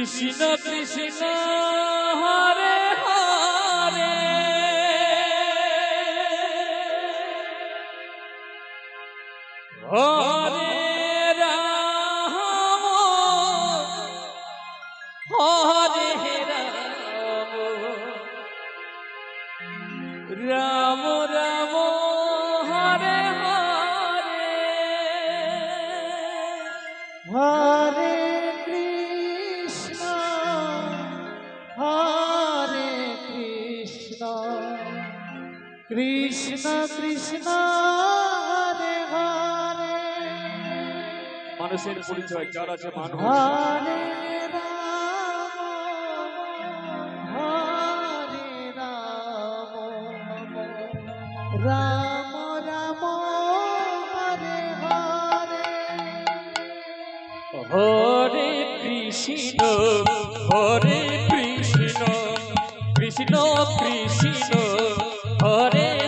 কৃষ্ণ কৃষ্ণ কৃষ্ণ কৃষ্ণ হরে হরে। মানুষের পরিচয় যার আছে মানুষ। হরে রাম রাম হরে হরে। হরে কৃষ্ণ হরে কৃষ্ণ কৃষ্ণ কৃষ্ণ। হরে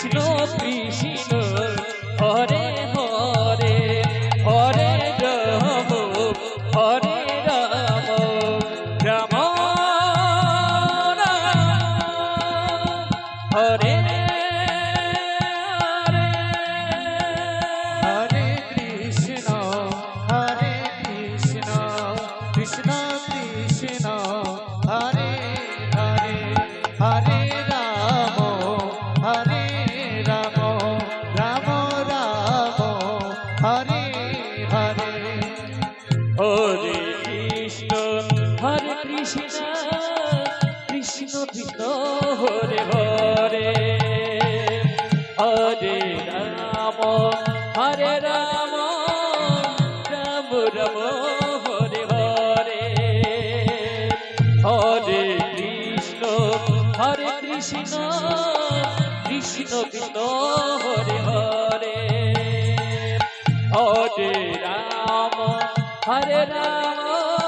কৃষ্ণ কৃষ্ণ কৃষ্ণ কৃষ্ণ কৃষ্ণ হরে হরে। হরে রাম হরে রাম রাম রাম, হরে হরে। হরে কৃষ্ণ হরে কৃষ্ণ কৃষ্ণ কৃষ্ণ হরে হরে। হরে রাম হরে রাম।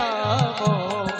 রাম